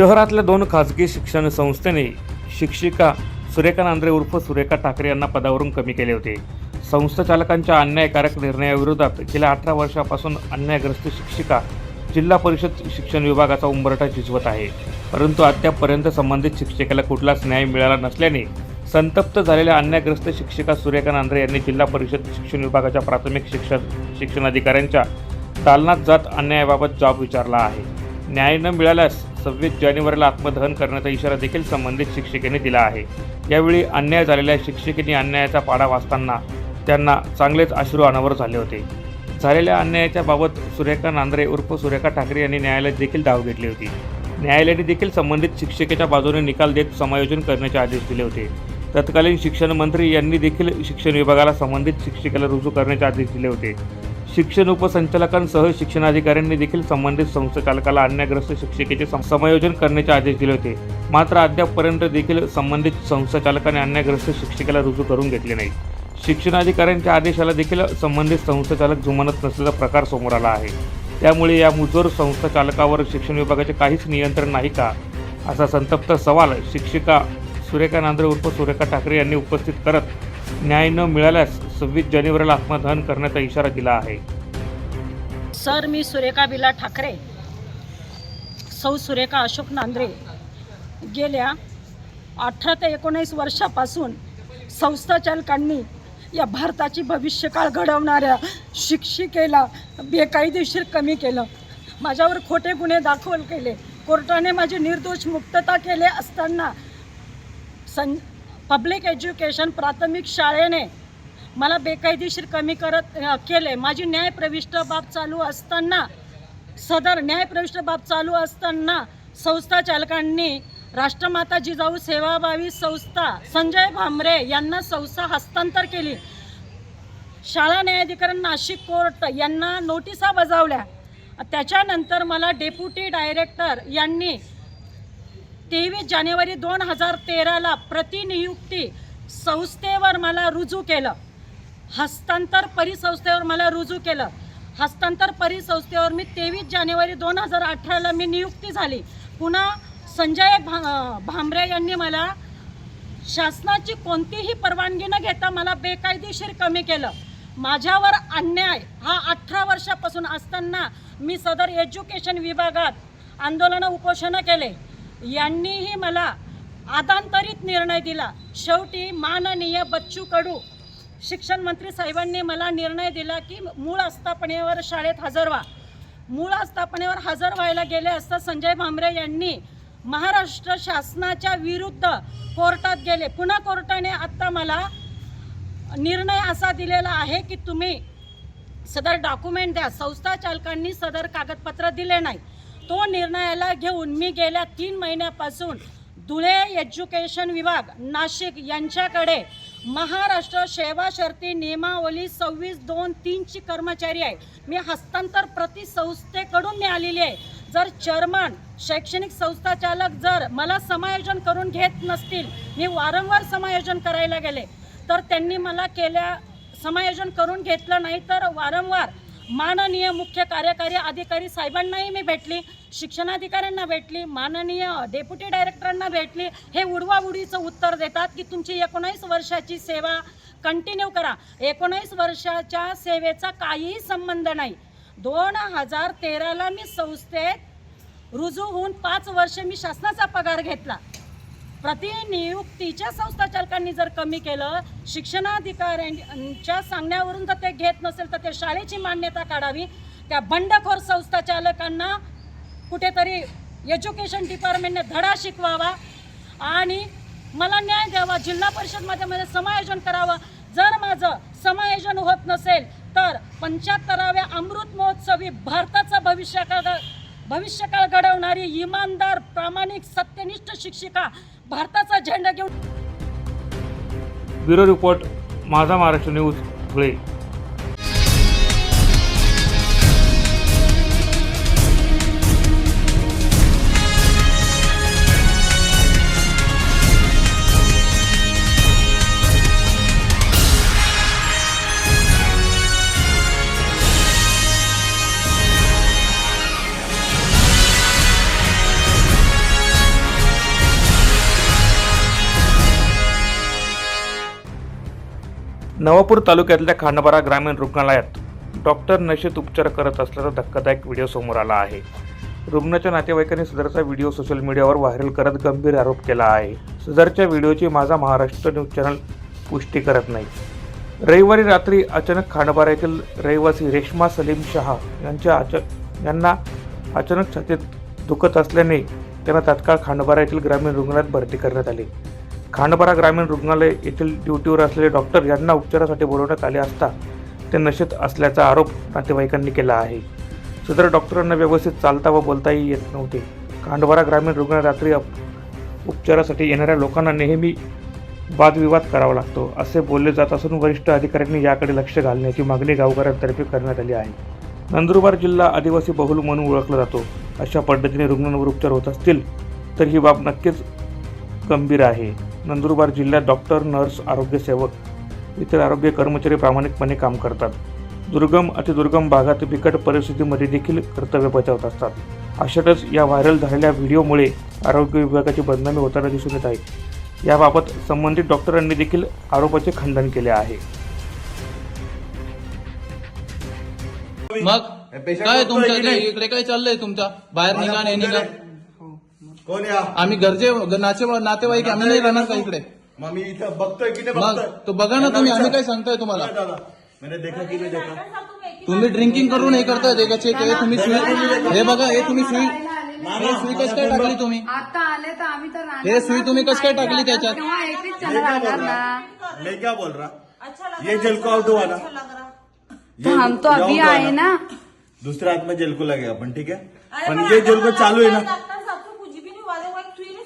शहरातल्या दोन खाजगी शिक्षण संस्थेने शिक्षिका सुरेखा नांद्रे उर्फ सुरेखा ठाकरे यांना पदावरून कमी केले होते. संस्थाचालकांच्या अन्यायकारक निर्णयाविरोधात गेल्या अठरा वर्षापासून अन्यायग्रस्त शिक्षिका जिल्हा परिषद शिक्षण विभागाचा उंबरठा झिजवत आहे. परंतु अद्यापपर्यंत संबंधित शिक्षिकेला कुठलाच न्याय मिळाला नसल्याने संतप्त झालेल्या अन्यायग्रस्त शिक्षिका सुरेखा नांद्रे यांनी जिल्हा परिषद शिक्षण विभागाच्या प्राथमिक शिक्षण शिक्षणाधिकाऱ्यांच्या दालनात जात अन्यायाबाबत जॉब विचारला आहे. न्याय न मिळाल्यास सव्वीस जानेवारीला आत्मदहन करण्याचा इशारा देखील संबंधित शिक्षिकेने दिला आहे. यावेळी अन्याय झालेल्या शिक्षिकेने अन्यायाचा पाडा वाचताना त्यांना चांगलेच अश्रू अनावर झाले होते. झालेल्या अन्यायाच्या बाबत सुरेखा नांद्रे उर्फ सुरेखा ठाकरे यांनी न्यायालयात देखील धाव घेतली होती. न्यायालयाने देखील संबंधित शिक्षिकेच्या बाजूने निकाल देत समायोजन करण्याचे आदेश दिले होते. तत्कालीन शिक्षण मंत्री यांनी देखील शिक्षण विभागाला संबंधित शिक्षिकेला रुजू करण्याचे आदेश दिले होते. शिक्षण उपसंचालकांसह शिक्षणाधिकाऱ्यांनी देखील संबंधित संस्थाचालकाला अन्यायग्रस्त शिक्षिकेचे समायोजन करण्याचे आदेश दिले होते. मात्र अद्यापपर्यंत देखील संबंधित संस्थाचालकाने अन्यायग्रस्त शिक्षिकेला रुजू करून घेतले नाही शिक्षणाधिकाऱ्यांच्या आदेशाला देखील संबंधित संस्थाचालक जुमानत नसल्याचा प्रकार समोर आला आहे. त्यामुळे या मुजोर संस्थाचालकावर शिक्षण विभागाचे काहीच नियंत्रण नाही का? असा संतप्त सवाल शिक्षिका सुरेखा नांद्रे उर्फ सुरेखा ठाकरे यांनी उपस्थित करत न्याय न मिळाल्यास सव्वीस जानेवारीला आत्मदहन करण्याचा इशारा दिला आहे. सर मी सुरेखा बिला ठाकरे सौ सुरेखा अशोक नांद्रे गेल्या अठरा ते एकोणीस वर्षापासून संस्थाचालकांनी या भारताची भविष्यकाळ घडवणाऱ्या शिक्षिकेला बेकायदेशीर कमी केलं. माझ्यावर खोटे गुन्हे दाखल केले. कोर्टाने माझी निर्दोष मुक्तता केले असताना सं पब्लिक एज्युकेशन प्राथमिक शाळेने मला बेकायदेशीर कमी करत केले. माझी न्यायप्रविष्ट बाब चालू असताना सदर न्यायप्रविष्ट बाब चालू असताना संस्था चालकांनी राष्ट्रमाता जिजाऊ सेवाभावी संस्था संजय भामरे यांना संस्था हस्तांतर केली. शाळा न्यायाधिकरण नाशिक कोर्ट यांना नोटिसा बजावल्या. त्याच्यानंतर मला डेप्युटी डायरेक्टर यांनी तेवीस जानेवारी दोन हजार तेराला प्रतिनियुक्ती संस्थेवर मला रुजू केलं. हस्तांतर परिसंस्थेवर मला रुजू केलं. हस्तांतर परिसंस्थेवर मी तेवीस जानेवारी दोन हजार अठराला मी नियुक्ती झाली. पुन्हा संजय भा भांबरे यांनी मला शासनाची कोणतीही परवानगी न घेता मला बेकायदेशीर कमी केलं. माझ्यावर अन्याय हा अठरा वर्षापासून असताना मी सदर एज्युकेशन विभागात आंदोलनं उपोषणं केले. यांनीही मला आदांतरित निर्णय दिला. शेवटी माननीय बच्चू कडू शिक्षण मंत्री साहेबांनी मला निर्णय दिला की मूळ आस्थापनेवर शाळेत हजर व्हा. मूळ आस्थापनेवर हजर व्हायला गेले असता संजय भामरे यांनी महाराष्ट्र शासनाच्या विरुद्ध कोर्टात गेले. पुन्हा कोर्टाने आत्ता मला निर्णय असा दिलेला आहे की तुम्ही सदर डॉक्युमेंट द्या. संस्था चालकांनी सदर कागदपत्र दिले नाही. तो निर्णयाला घेऊन मी गेल्या तीन महिन्यापासून धुळे एज्युकेशन विभाग नाशिक यांच्याकडे महाराष्ट्र सेवा शर्ती नियमावली सव्वीस दोन तीनची कर्मचारी आहे. मी हस्तांतर प्रति संस्थेकडून मी आलेली आहे. जर चेअरमन शैक्षणिक संस्था चालक जर मला समायोजन करून घेत नसतील मी वारंवार समायोजन करायला गेले तर त्यांनी मला केल्या समायोजन करून घेतलं नाही तर वारंवार माननीय मुख्य कार्यकारी अधिकारी साहेबांनाही मी भेटली शिक्षणाधिकाऱ्यांना भेटली माननीय डेप्युटी डायरेक्टरांना भेटली. हे उडवाउडीचं उत्तर देतात की तुमची एकोणीस वर्षाची सेवा कंटिन्यू करा. एकोणीस वर्षाच्या सेवेचा काहीही संबंध नाही. दोन हजार तेराला मी संस्थेत रुजू होऊन पाच वर्ष मी शासनाचा पगार घेतला. प्रतिनियुक्तीच्या संस्थाचालकांनी जर कमी केलं शिक्षणाधिकाऱ्यांच्या सांगण्यावरून जर ते घेत नसेल तर ते शाळेची मान्यता काढावी. त्या बंडखोर संस्थाचालकांना कुठेतरी एज्युकेशन डिपार्टमेंटने धडा शिकवावा आणि मला न्याय द्यावा जिल्हा परिषदमध्ये माझं समायोजन करावं. जर माझं समायोजन होत नसेल तर पंच्याहत्तराव्या अमृत महोत्सवी भारताचा भविष्यकाळ भविष्यकाळ घडवणारी इमानदार प्रामाणिक सत्यनिष्ठ शिक्षिका भारताचा झेंडा घेऊन ब्युरो रिपोर्ट माझा महाराष्ट्र न्यूज धुळे. नवापूर तालुक्यातल्या खांडबारा ग्रामीण रुग्णालयात डॉक्टर नशेत उपचार करत असल्याचा धक्कादायक व्हिडिओ समोर आला आहे. रुग्णाच्या नातेवाईकांनी सदरचा व्हिडिओ सोशल मीडियावर व्हायरल करत गंभीर आरोप केला आहे. सदरच्या व्हिडिओची माझा महाराष्ट्र न्यूज चॅनल पुष्टी करत नाही. रविवारी रात्री अचानक खांडबारा येथील रहिवासी रेश्मा सलीम शहा यांच्या अचा यांना अचानक छातीत दुखत असल्याने त्यांना तात्काळ खांडबारा येथील ग्रामीण रुग्णालयात भरती करण्यात आली. खांडबारा ग्रामीण रुग्णालय येथील ड्युटीवर असलेले डॉक्टर यांना उपचारासाठी बोलवण्यात आले असता ते नशेत असल्याचा आरोप नातेवाईकांनी केला आहे. सदर डॉक्टरांना व्यवस्थित चालता व बोलताही येत नव्हते. खांडबारा ग्रामीण रुग्णालय रात्री उपचारासाठी येणाऱ्या लोकांना नेहमी वादविवाद करावा लागतो असे बोलले जात असून वरिष्ठ अधिकाऱ्यांनी याकडे लक्ष घालण्याची मागणी गावकऱ्यांतर्फे करण्यात आली आहे. नंदुरबार जिल्हा आदिवासी बहुल म्हणून ओळखला जातो. अशा पद्धतीने रुग्णांवर उपचार होत असतील तर ही बाब नक्कीच गंभीर आहे. नंदुरबार जिल्ह्यात डॉक्टर नर्स आरोग्यसेवक इतर आरोग्य कर्मचारी प्रामाणिकपणे काम करतात. दुर्गम अतिदुर्गम भागात बिकट परिस्थितीमध्ये देखील कर्तव्य बजावत असतात. अशातच या व्हायरल झालेल्या व्हिडिओमुळे आरोग्य विभागाची बदनामी होताना दिसून येत आहे. याबाबत संबंधित डॉक्टरांनी देखील आरोपाचे खंडन केले आहे. मग? काय तुमचं इकडे काय चाललंय तुमच्या? बाहेर निघा नाही निघा. कोण या? आम्ही घरचे नाचे नातेवाईक आम्ही नाही राहणार का इकडे? मग मी इथं बघतोय की नाही मग बघतोय? तो बघा ना तुम्ही. आम्ही काय सांगतोय तुम्हाला? दादा. मैंने देखा की नाही देखा? तुम्ही ड्रिंकिंग करून हे करताय ते का चेक हे तुम्ही सुई हे बघा हे तुम्ही सुई हे सुई कस काय टाकली तुम्ही आता आले तर आम्ही तर राहणार हे सुई तुम्ही कस काय टाकली त्याच्यात? तेव्हा एकटीच मैं चला क्या बोल रहा ना. मैं क्या बोल रहा ये जेल को आउट हुआ ना। तो हम तो अभी आए ना। दूसरे हाथ में जेल को लगे अपन ठीक है? पण ये जेल को चालू है ना।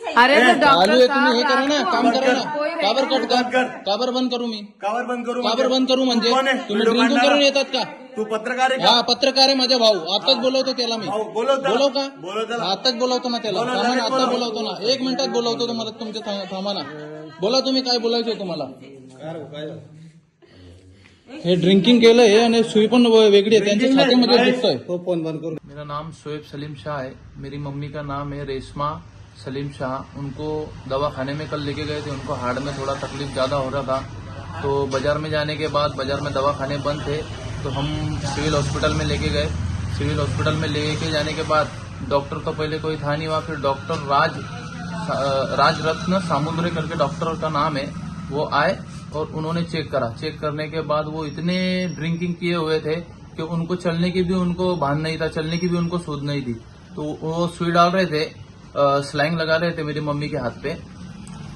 अरे तो चालू डॉक्टर आहे तुम्ही हे साहब करा ना रात को काम करा ना कोई काबर कट बंद कर कर. काबर बंद करू मी? कावर बंद करू काबर बंद करू म्हणजे? कोण आहे? तुम्ही व्हिडिओ ड्रिंकिंग काढणारा? करून येतात का? तू पत्रकार आहे हा का पत्रकार आहे माझा भाऊ. आताच बोलवतो त्याला मी. भाऊ, बोलव त्याला. बोलव का? बोलव त्याला. आताच बोलवतो ना त्याला. बोलव, थांबा ना लगेच आता बोलव. बोलवतो ना. एक मिनिटात बोलवतो तुम्हाला तुमच्या थांब- थांबा ना. बोला तुम्ही काय बोलायचंय तुम्हाला? हे ड्रिंकिंग केलंय आणि सुई पण वेगळी आहे. त्यांच्या छातीमध्ये दुखतोय मेरा नाम शोएब सलीम शाह है. मेरी मम्मी का नाम है रेशमा. सलीम शाह, उनको दवा खाने में कल लेके गए थे, उनको हार्ट में थोड़ा तकलीफ़ ज़्यादा हो रहा था। तो बाज़ार में जाने के बाद बाज़ार में दवा खाने बंद थे तो हम सिविल हॉस्पिटल में लेके गए। सिविल हॉस्पिटल में लेके जाने के बाद डॉक्टर तो पहले कोई था नहीं वहाँ, फिर डॉक्टर राज राज रत्न करके डॉक्टर का नाम है, वो आए और उन्होंने चेक करा। चेक करने के बाद वो इतने ड्रिंकिंग किए हुए थे कि उनको चलने की भी उनको भान नहीं था, चलने की भी उनको सूद नहीं थी। तो वो सुई डाल रहे थे स्लाइंग लगा रहे थे मेरी मम्मी के हाथ पे।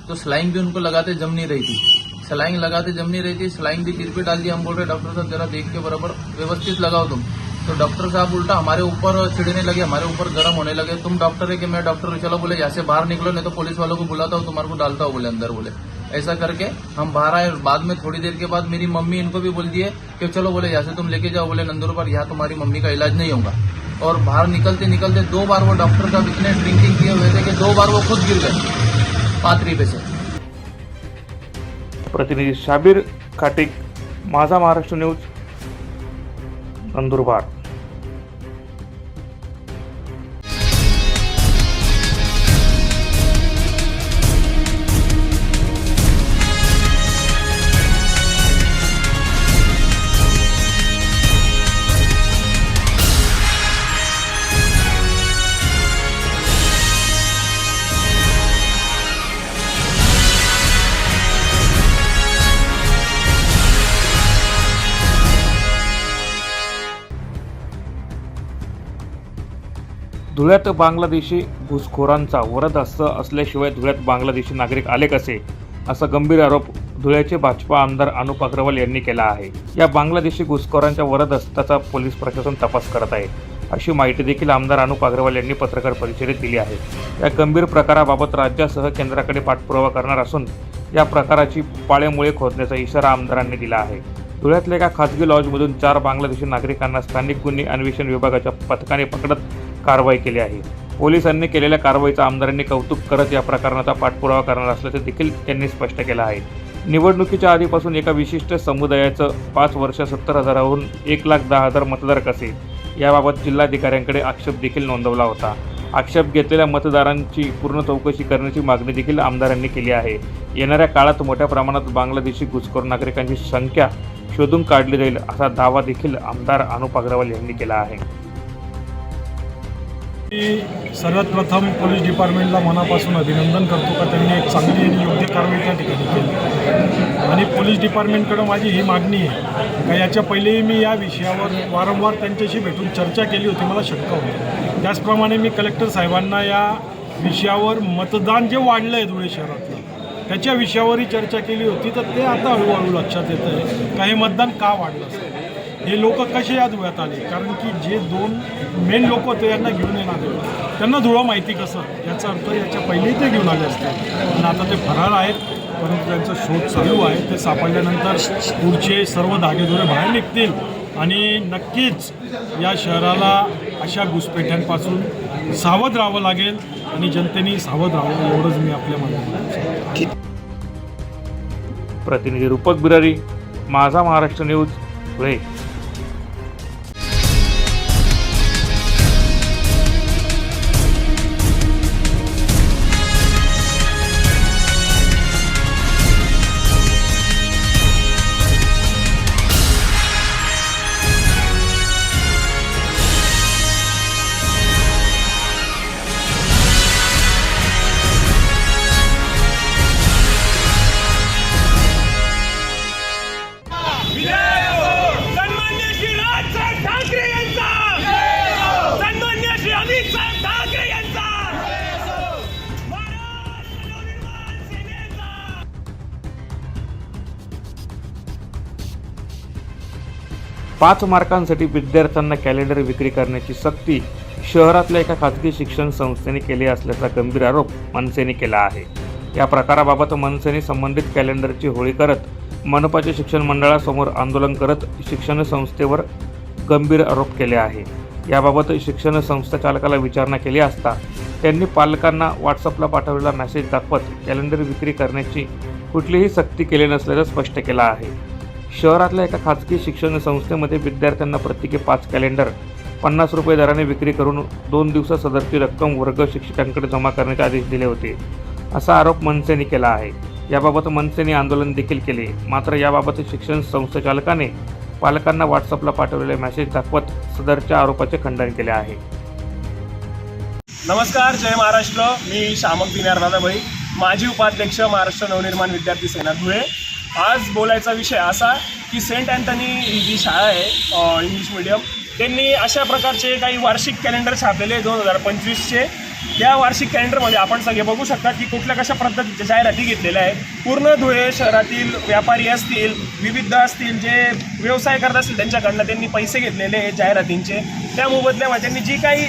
तो स्लाइंग भी उनको लगाते जम नहीं रही थी। स्लाइंग लगाते जम नहीं रही थी स्लाइंग भी सिर पे डाल दी हम बोल रहे, डॉक्टर साहब, जरा देख के बराबर व्यवस्थित लगाओ तुम। तो डॉक्टर साहब उल्टा हमारे ऊपर चिड़ने लगे, हमारे ऊपर गर्म होने लगे। तुम डॉक्टर है कि मैं डॉक्टर चलो, बोले, यहाँ से बाहर निकलो, नहीं तो पुलिस वालों को बुलाता हूँ, तुम्हारे को डालता हूँ, बोले अंदर, बोले। ऐसा करके हम बाहर आए, बाद में थोड़ी देर के बाद मेरी मम्मी इनको भी बोल दिए कि, चलो, बोले, यहाँ से तुम लेके जाओ, बोले, नंदुरबार, यहाँ तुम्हारी मम्मी का इलाज नहीं होगा। और बाहर निकलते निकलते दो बार वो डॉक्टर का इतने ड्रिंकिंग किए हुए थे कि दो बार वो खुद गिर गए पात्री पे से। प्रतिनिधी शाबिर खाटिक माझा महाराष्ट्र न्यूज नंदुरबार। धुळ्यात बांगलादेशी घुसखोरांचा वरदहस्त असल्याशिवाय धुळ्यात बांगलादेशी नागरिक आले कसे? असा गंभीर आरोप धुळ्याचे भाजपा आमदार अनुप अग्रवाल यांनी केला आहे. या बांगलादेशी घुसखोरांच्या वरदहस्ताचा पोलीस प्रशासन तपास करत आहे. अशी माहिती देखील आमदार अनुप अग्रवाल यांनी पत्रकार परिषदेत दिली आहे. या गंभीर प्रकाराबाबत राज्यासह केंद्राकडे पाठपुरावा करणार असून या प्रकाराची पाळेमुळे खोदण्याचा इशारा आमदारांनी दिला आहे. धुळ्यातल्या एका खासगी लॉजमधून चार बांगलादेशी नागरिकांना स्थानिक गुन्हे अन्वेषण विभागाच्या पथकाने पकडत कारवाई केली आहे. पोलिसांनी केलेल्या कारवाईचं आमदारांनी कौतुक करत या प्रकरणाचा पाठपुरावा करणार असल्याचं देखील त्यांनी स्पष्ट केलं आहे. निवडणुकीच्या आधीपासून एका विशिष्ट समुदायाचं पाच वर्ष सत्तर हजाराहून एक लाख दहा हजार मतदार कसे? याबाबत जिल्हाधिकाऱ्यांकडे आक्षेप देखील नोंदवला होता. आक्षेप घेतलेल्या मतदारांची पूर्ण चौकशी करण्याची मागणी देखील आमदारांनी केली आहे. येणाऱ्या काळात मोठ्या प्रमाणात बांगलादेशी घुसखोर नागरिकांची संख्या शोधून काढली जाईल असा दावा देखील आमदार अनुप अग्रवाल यांनी केला आहे. मी सर्वात प्रथम पोलीस डिपार्टमेंटला मनापासून अभिनंदन करतो का त्यांनी एक चांगली आणि योग्य कारवाई त्या ठिकाणी केली. आणि पोलीस डिपार्टमेंटकडं माझी ही मागणी आहे का याच्या पहिलेही मी या विषयावर वारंवार त्यांच्याशी भेटून चर्चा केली होती मला शक्य होती. त्याचप्रमाणे मी कलेक्टर साहेबांना या विषयावर मतदान जे वाढलं आहे धुळे शहरातलं त्याच्या विषयावरही चर्चा केली होती तर ते आता हळूहळू लक्षात येतं आहे का हे मतदान का वाढलं? असेल हे लोक कसे या धुळ्यात आले? कारण की जे दोन मेन लोक होते यांना घेऊन येणार त्यांना धुळं माहिती कसं? याचा अर्थ याच्या पहिलेही ते घेऊन आले असते. आणि आता ते फरार आहेत परंतु त्यांचा शोध चालू आहे. ते सापडल्यानंतर पुढचे सर्व धागेदोरे बाहेर निघतील. आणि नक्कीच या शहराला अशा घुसपेठ्यांपासून सावध राहावं लागेल आणि जनतेने सावध राहावं एवढंच मी आपल्या मनात प्रतिनिधी रूपक बिरारी माझा महाराष्ट्र न्यूज धुळे पाच मार्कांसाठी विद्यार्थ्यांना कॅलेंडर विक्री करण्याची सक्ती शहरातल्या एका खाजगी शिक्षण संस्थेने केली असल्याचा गंभीर आरोप मनसेने केला आहे. या प्रकाराबाबत मनसेने संबंधित कॅलेंडरची होळी करत मनपाच्या शिक्षण मंडळासमोर आंदोलन करत शिक्षण संस्थेवर गंभीर आरोप केले आहे. याबाबत शिक्षण संस्था चालकाला विचारणा केली असता त्यांनी पालकांना व्हॉट्सअपला पाठवलेला मेसेज दाखवत कॅलेंडर विक्री करण्याची कुठलीही सक्ती केली नसल्याचं स्पष्ट केलं आहे. शहरातल्या एका खाजगी शिक्षण संस्थेमध्ये विद्यार्थ्यांना प्रत्येकी पाच कॅलेंडर पन्नास रुपये दराने विक्री करून दोन दिवसात सदरची रक्कम वर्ग शिक्षकांकडे जमा करण्याचे आदेश दिले होते. असा आरोप मनसेने केला आहे. याबाबत मनसेने आंदोलन देखील केले. मात्र याबाबत शिक्षण संस्थाचालकाने पालकांना व्हॉट्सअपला पाठवलेले मेसेज दाखवत सदरच्या आरोपाचे खंडन केले आहे. नमस्कार जय महाराष्ट्र. मी शामक दिनार दादाभाई. माजी उपाध्यक्ष महाराष्ट्र नवनिर्माण विद्यार्थी सेना धुळे. आज बोलायचा विषय असा की सेंट अँथनी ही जी शाळा आहे इंग्लिश मिडियम त्यांनी अशा प्रकारचे काही वार्षिक कॅलेंडर छापलेले दोन हजार पंचवीसचे. त्या वार्षिक कॅलेंडरमध्ये आपण सगळे बघू शकता की कुठल्या कशा पद्धतीच्या जाहिराती घेतलेल्या आहेत. पूर्ण धुळे शहरातील व्यापारी असतील विविध असतील जे व्यवसाय करत असतील त्यांच्याकडनं त्यांनी पैसे घेतलेले आहेत जाहिरातींचे. त्या मोबदल्यामध्ये त्यांनी जी काही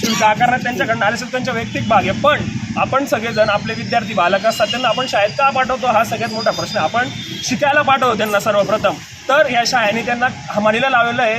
शुल्क आकारण्यात त्यांच्याकडनं आले असेल त्यांच्या वैयक्तिक भाग आहे. पण आपण सगळेजण आपले विद्यार्थी बालक असतात त्यांना आपण शाळेत का पाठवतो? हा सगळ्यात मोठा प्रश्न आहे. आपण शिकायला पाठवतो त्यांना सर्वप्रथम. तर ह्या शाळेने त्यांना हमालीला लावलेलं आहे.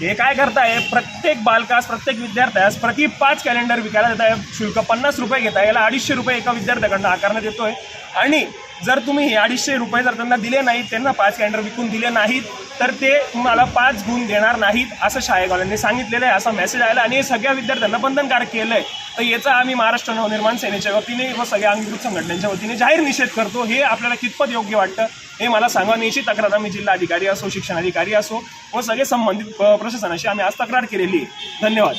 हे काय करताय? प्रत्येक बालकास प्रत्येक विद्यार्थ्यास प्रति पाच कॅलेंडर विकायला देत आहे शुल्क पन्नास रुपये घेत आहे याला अडीचशे रुपये एका विद्यार्थ्याकडनं आकारण्यात येतोय आणि जर तुम्ही हे अडीचशे रुपये जर त्यांना दिले नाहीत त्यांना पाच कॅलेंडर विकून दिले नाहीत तर ते तुम्हाला पाच गुण देणार नाहीत असं शाळेवाल्यांनी सांगितलेलं आहे असा मेसेज आला आणि हे सगळ्या विद्यार्थ्यांना बंधनकारक केलं आहे तर याचा आम्ही महाराष्ट्र नवनिर्माण सेनेच्या वतीने व सगळ्या अंगीकृत संघटनांच्या वतीने जाहीर निषेध करतो. हे आपल्याला कितपत योग्य वाटतं हे मला सांगा. याची तक्रार आम्ही जिल्हाधिकारी असो शिक्षणाधिकारी असो व सगळे संबंधित प्रशासनाशी आम्ही आज तक्रार केलेली आहे. धन्यवाद.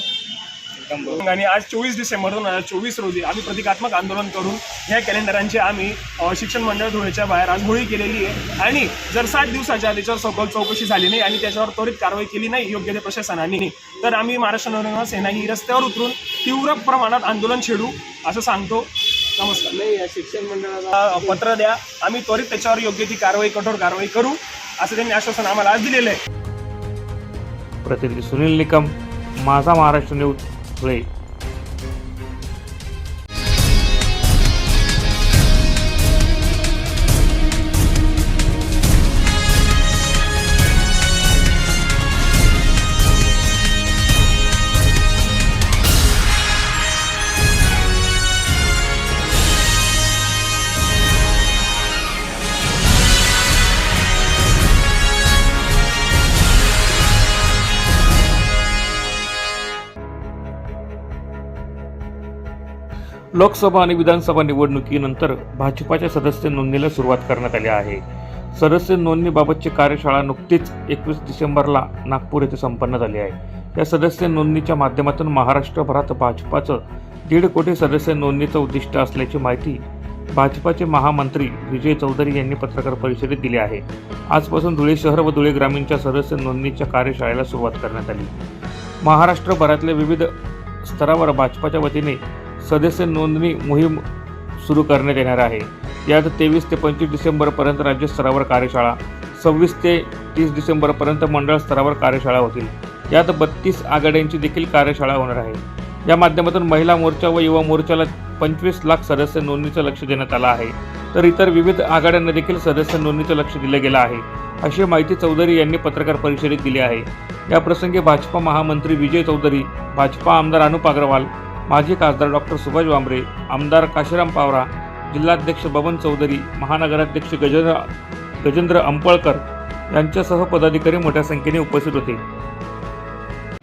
आणि आज चोवीस डिसेंबर दोन हजार चोवीस रोजी आम्ही प्रतिकात्मक आंदोलन करून या कॅलेंडरांची आम्ही शिक्षण मंडळ धुळेच्या बाहेर आज होळी केलेली आहे. आणि जर सात दिवसाच्या त्याच्यावर सखोल चौकशी झाली नाही आणि त्याच्यावर त्वरित कारवाई केली नाही योग्य ते प्रशासनाने तर आम्ही महाराष्ट्र नवनिर्माण सेना ही रस्त्यावर उतरून तीव्र प्रमाणात आंदोलन छेडू असं सांगतो. नमस्कार. नाही या शिक्षण मंडळाला पत्र द्या. आम्ही त्वरित त्याच्यावर योग्य ती कारवाई कठोर कारवाई करू असं त्यांनी आश्वासन आम्हाला आज दिलेलं आहे. प्रतिनिधी सुनील निकम माझा महाराष्ट्र न्यूज धुळे लोकसभा आणि विधानसभा निवडणुकीनंतर भाजपाच्या सदस्य नोंदणीला सुरुवात करण्यात आली आहे. सदस्य नोंदणीबाबतची कार्यशाळा नुकतीच एकवीस डिसेंबरला नागपूर येथे संपन्न झाली आहे. या सदस्य नोंदणीच्या माध्यमातून महाराष्ट्रभरात भाजपाचं दीड कोटी सदस्य नोंदणीचं उद्दिष्ट असल्याची माहिती भाजपाचे महामंत्री विजय चौधरी यांनी पत्रकार परिषदेत दिली आहे. आजपासून धुळे शहर व धुळे ग्रामीणच्या सदस्य नोंदणीच्या कार्यशाळेला सुरुवात करण्यात आली. महाराष्ट्रभरातल्या विविध स्तरावर भाजपाच्या वतीने सदस्य नोंदणी मोहीम सुरू करण्यात येणार आहे. यात तेवीस ते पंचवीस डिसेंबरपर्यंत राज्यस्तरावर कार्यशाळा सव्वीस ते तीस डिसेंबरपर्यंत मंडळ स्तरावर कार्यशाळा होतील. यात बत्तीस आघाड्यांची देखील कार्यशाळा होणार आहे. या माध्यमातून महिला मोर्चा व युवा मोर्चाला पंचवीस लाख सदस्य नोंदणीचं लक्ष देण्यात आलं आहे. तर इतर विविध आघाड्यांना देखील सदस्य नोंदणीचं लक्ष दिलं गेलं आहे. अशी माहिती चौधरी यांनी पत्रकार परिषदेत दिली आहे. या प्रसंगी भाजपा महामंत्री विजय चौधरी भाजपा आमदार अनुप अग्रवाल माजी खासदार डॉक्टर सुभाष वांबरे आमदार काशीराम पावरा जिल्हाध्यक्ष बबन चौधरी महानगराध्यक्ष गजेंद्र गजेंद्र अंपळकर यांच्यासह पदाधिकारी मोठ्या संख्येने उपस्थित होते.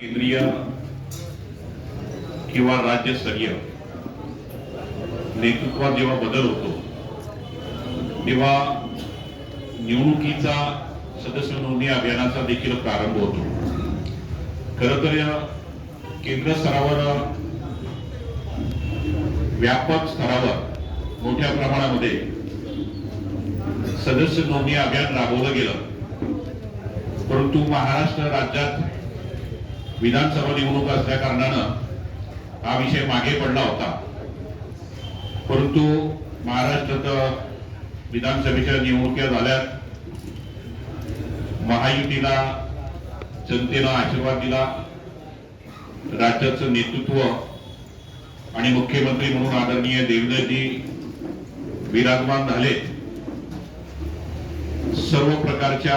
केंद्रीय किंवा राज्यस्तरीय नेतृत्वात जेव्हा बदल होतो तेव्हा निवडणुकीचा सदस्य नोंदणी अभियानाचा देखील प्रारंभ होतो. खर तर केंद्र स्तरावर व्यापक स्तरावर मोठ्या प्रमाणामध्ये सदस्य नोंदणी अभियान राबवलं गेलं. परंतु महाराष्ट्र राज्यात विधानसभा निवडणूक असल्या कारणानं हा विषय मागे पडला होता. परंतु महाराष्ट्रात विधानसभेच्या निवडणुका झाल्यात. महायुतीला जनतेनं आशीर्वाद दिला. राज्याचं नेतृत्व आणि मुख्यमंत्री म्हणून आदरणीय देवेंद्रजी विराजमान झाले सर्व प्रकारच्या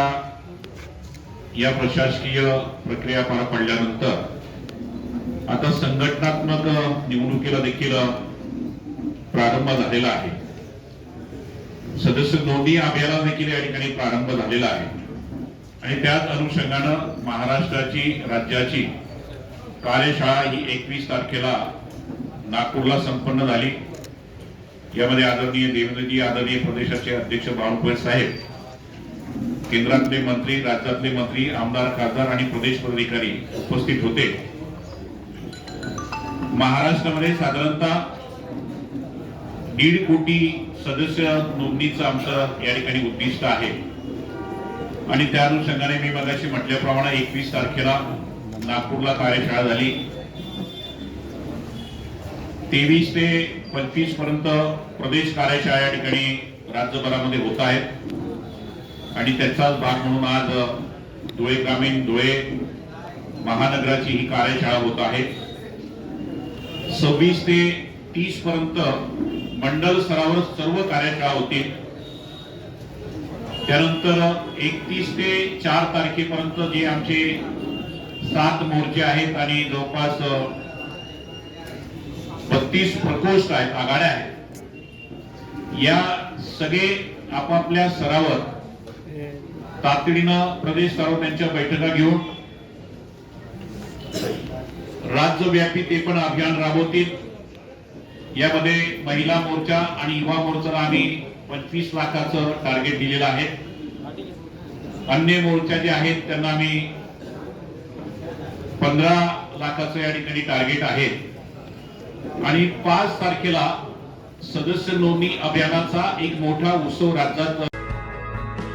या प्रशासकीय प्रक्रिया पार पडल्यानंतर आता संघटनात्मक निवडणुकीला देखील प्रारंभ झालेला आहे. सदस्य नोंदणी अभियानाला देखील या ठिकाणी प्रारंभ झालेला आहे. आणि त्याच अनुषंगानं महाराष्ट्राची राज्याची कार्यशाळा ही एकवीस तारखेला नागपूरला संपन्न झाली. यामध्ये आदरणीय देवेंद्रजी आदरणीय प्रदेशाचे अध्यक्ष बावनकुळे साहेब केंद्रातले मंत्री राज्यातले मंत्री आमदार खासदार आणि प्रदेश पदाधिकारी उपस्थित होते. महाराष्ट्रामध्ये साधारणतः दीड कोटी सदस्य नोंदणीचं आमचं या ठिकाणी उद्दिष्ट आहे. आणि त्या अनुषंगाने मी मगाशी म्हटल्याप्रमाणे एकवीस तारखेला नागपूरला कार्यशाळा झाली. तेवीस ते पंचवीसपर्यंत प्रदेश कार्यशाळा या ठिकाणी राज्यभरामध्ये होत आहेत. आणि त्याचाच भाग म्हणून आज धुळे ग्रामीण धुळे महानगराची ही कार्यशाळा होत आहे. सव्वीस ते तीस पर्यंत मंडल स्तरावर सर्व कार्यशाळा होतील. त्यानंतर एकतीस ते चार तारखेपर्यंत जे आमचे सात मोर्चे आहेत आणि जवळपास बत्तीस प्रकोष्ठ आहेत आघाड्या आहेत. या सगळे आपापल्या स्तरावर तातडीनं प्रदेश स्तरावर त्यांच्या बैठका घेऊन राज्यव्यापी ते पण अभियान राबवतील. यामध्ये महिला मोर्चा आणि युवा मोर्चाला आम्ही पंचवीस लाखाचं टार्गेट दिलेलं आहे. अन्य मोर्चा जे आहेत त्यांना आम्ही पंधरा लाखाचं या ठिकाणी टार्गेट आहे. आणि पाच तारखेला सदस्य नोंदणी अभियानाचा एक मोठा उत्सव राज्यात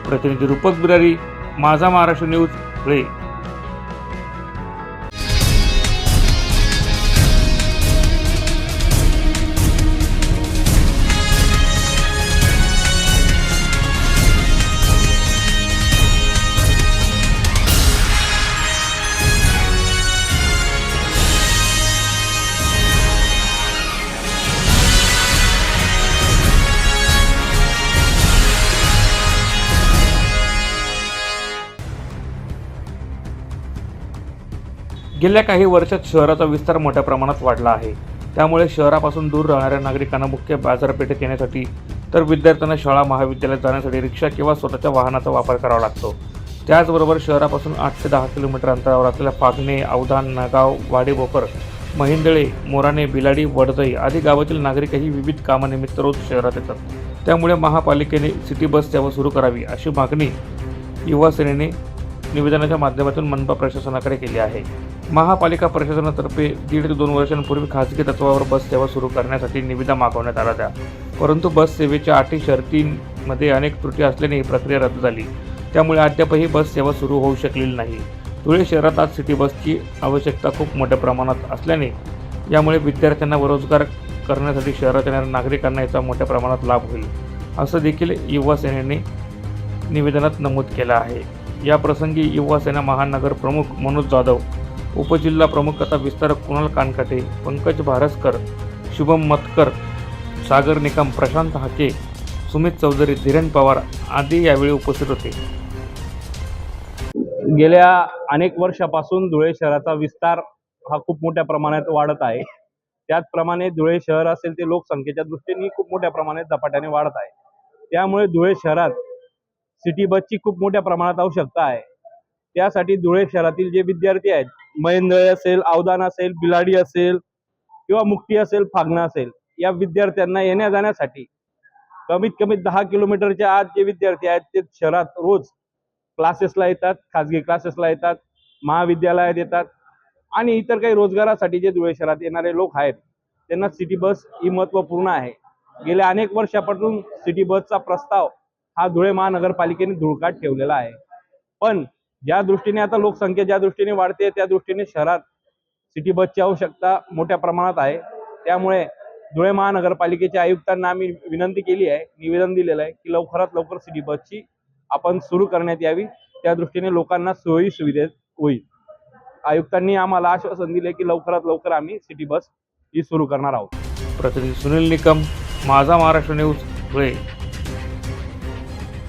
प्रतिनिधी रूपक बिरारी माझा महाराष्ट्र न्यूज धुळे गेल्या काही वर्षात शहराचा विस्तार मोठ्या प्रमाणात वाढला आहे. त्यामुळे शहरापासून दूर राहणाऱ्या नागरिकांना मुख्य बाजारपेठेत येण्यासाठी तर विद्यार्थ्यांना शाळा महाविद्यालयात जाण्यासाठी रिक्षा किंवा स्वतःच्या वाहनाचा वापर करावा लागतो. त्याचबरोबर शहरापासून आठ ते दहा किलोमीटर अंतरावर असलेल्या फागणे अवधान नागाव वाडेभोकर महिंदळे मोराणे बिलाडी वडदई आदी गावातील नागरिकही विविध कामानिमित्त रोज शहरात येतात. त्यामुळे महापालिकेने सिटी बस सेवा सुरू करावी अशी मागणी युवा सेनेने निवेदनाच्या माध्यमातून मनपा प्रशासनाकडे केली आहे. महापालिका प्रशासनातर्फे दीड ते दोन वर्षांपूर्वी खासगी तत्वावर बस सेवा सुरू करण्यासाठी निविदा मागवण्यात आल्या त्या परंतु बस सेवेच्या अटी शर्तींमध्ये अनेक त्रुटी असल्याने ही प्रक्रिया रद्द झाली. त्यामुळे अद्यापही बस सेवा सुरू होऊ शकलेली नाही. धुळे शहरात आज सिटी बसची आवश्यकता खूप मोठ्या प्रमाणात असल्याने यामुळे विद्यार्थ्यांना व रोजगार करण्यासाठी शहरात येणाऱ्या नागरिकांना याचा मोठ्या प्रमाणात लाभ होईल असं देखील युवा सेनेने निवेदनात नमूद केलं आहे. याप्रसंगी युवासेना युवा सेना महानगर प्रमुख मनोज जाधव उपजिल्हा प्रमुख तथा विस्तारक कुणाल कानकाटे पंकज भारसकर शुभम मतकर सागर निकम प्रशांत हाके सुमित चौधरी धीरेन पवार आदी यावेळी उपस्थित होते. गेल्या अनेक वर्षापासून धुळे शहराचा विस्तार हा खूप मोठ्या प्रमाणात वाढत आहे. त्याचप्रमाणे धुळे शहर असेल ते लोकसंख्येच्या दृष्टीने खूप मोठ्या प्रमाणात झपाट्याने वाढत आहे. त्यामुळे धुळे शहरात सिटी बसची खूप मोठ्या प्रमाणात आवश्यकता आहे. त्यासाठी धुळे शहरातील जे विद्यार्थी आहेत महेंद्रळे असेल अवदान असेल बिलाडी असेल किंवा मुक्ती असेल फागणा असेल या विद्यार्थ्यांना येण्या जाण्यासाठी कमीत कमी दहा किलोमीटरच्या आत जे विद्यार्थी आहेत ते शहरात रोज क्लासेसला येतात खाजगी क्लासेसला येतात महाविद्यालयात येतात आणि इतर काही रोजगारासाठी जे धुळे शहरात येणारे लोक आहेत त्यांना सिटी बस ही महत्त्वपूर्ण आहे. गेल्या अनेक वर्षापासून सिटी बसचा प्रस्ताव हा धुळे महानगरपालिकेने धुळकाट ठेवलेला आहे. पण ज्या दृष्टीने आता लोकसंख्या ज्या दृष्टीने वाढते त्या दृष्टीने शहरात सिटी बसची आवश्यकता मोठ्या प्रमाणात आहे. त्यामुळे धुळे महानगरपालिकेच्या आयुक्तांना आम्ही विनंती केली आहे निवेदन दिलेलं आहे की लवकरात लवकर सिटी बसची आपण सुरू करण्यात यावी. त्या दृष्टीने लोकांना सोयी सुविधेत होईल. आयुक्तांनी आम्हाला आश्वासन दिले की लवकरात लवकर आम्ही सिटी बस ही सुरू करणार आहोत. प्रतिनिधी सुनील निकम माझा महाराष्ट्र न्यूज धुळे.